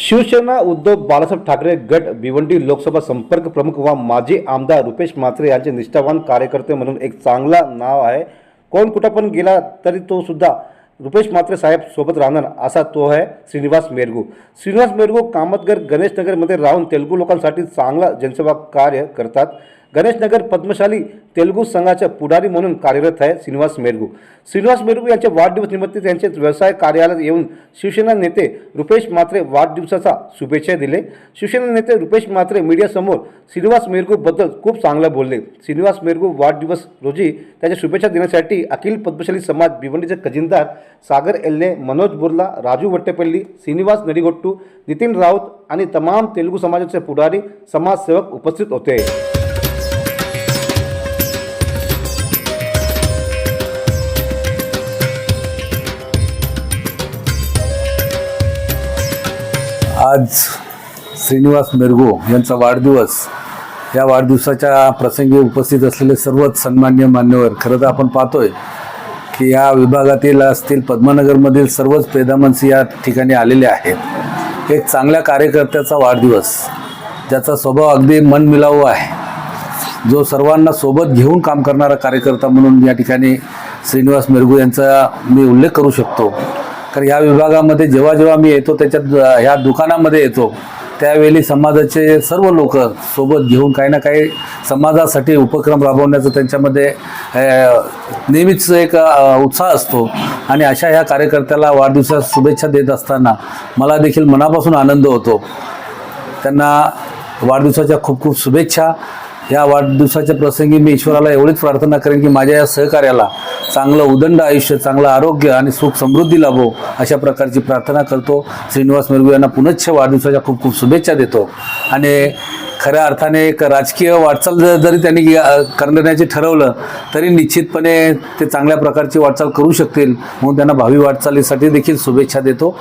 शिवसेना उद्धव बाळासाहेब ठाकरे गट भिवंडी लोकसभा संपर्क प्रमुख व माजी आमदार रुपेश म्हात्रे यांचे निष्ठावान कार्यकर्ते म्हणून एक चांगला नाव आहे. कोण कुठं पण गेला तरी तो सुद्धा रुपेश म्हात्रे साहेब सोबत राहणार असा तो आहे श्रीनिवास मेरगू. श्रीनिवास मेरगू कामतगर गणेशनगरमध्ये राहून तेलुगू लोकांसाठी चांगला जनसेवा कार्य करतात. गणेशनगर पद्मशाली तेलुगू संघाच्या पुढारी म्हणून कार्यरत आहे श्रीनिवास मेरगू. श्रीनिवास मेरगू यांच्या वाढदिवस निमित्त त्यांचे व्यवसाय कार्यालयात येऊन शिवसेना नेते रुपेश म्हात्रे वाढदिवसाचा शुभेच्छा दिले. शिवसेना नेते रुपेश म्हात्रे मीडियासमोर श्रीनिवास मेरगूबद्दल खूप चांगलं बोलले. श्रीनिवास मेरगू वाढदिवस रोजी त्याच्या शुभेच्छा देण्यासाठी अखिल पद्मशाली समाज भिवंडीचे खजिनदार सागर एल्ले मनोज बुर्ला राजू वट्टेपल्ली श्रीनिवास नडिगोट्टू नितीन राऊत आणि तमाम तेलुगू समाजाचे पुढारी समाजसेवक उपस्थित होते. आज श्रीनिवास मिरगो यांचा वाढदिवस. या वाढदिवसाच्या प्रसंगी उपस्थित असलेले सर्वच सन्मान्य मान्यवर खरं तर आपण पाहतोय की या विभागातील असतील पद्मनगरमधील सर्वच पेदामनसी या ठिकाणी आलेले आहेत. एक चांगल्या कार्यकर्त्याचा वाढदिवस ज्याचा स्वभाव अगदी मनमिलावू आहे. जो सर्वांना सोबत घेऊन काम करणारा कार्यकर्ता म्हणून या ठिकाणी श्रीनिवास मिरगू यांचा मी उल्लेख करू शकतो. कारण या विभागामध्ये जेव्हा जेव्हा मी येतो त्याच्यात ह्या दुकानामध्ये येतो त्यावेळी समाजाचे सर्व लोक सोबत घेऊन काही ना काही समाजासाठी उपक्रम राबवण्याचं त्यांच्यामध्ये नेहमीच एक उत्साह असतो. आणि अशा ह्या कार्यकर्त्याला वाढदिवसात शुभेच्छा देत असताना मला देखील मनापासून आनंद होतो. त्यांना वाढदिवसाच्या खूप खूप शुभेच्छा. या वाढदिवसाच्या प्रसंगी मी ईश्वराला एवढीच प्रार्थना करेन की माझ्या या सहकार्याला चांगलं उदंड आयुष्य चांगलं आरोग्य आणि सुख समृद्धी लाभो अशा प्रकारची प्रार्थना करतो. श्रीनिवास मिरगू यांना पुनश्च वाढदिवसाच्या खूप खूप शुभेच्छा देतो. आणि खऱ्या अर्थाने एक राजकीय वाटचाल जरी त्यांनी करण्याचे ठरवलं तरी निश्चितपणे ते चांगल्या प्रकारची वाटचाल करू शकतील. म्हणून त्यांना भावी वाटचालीसाठी देखील शुभेच्छा देतो.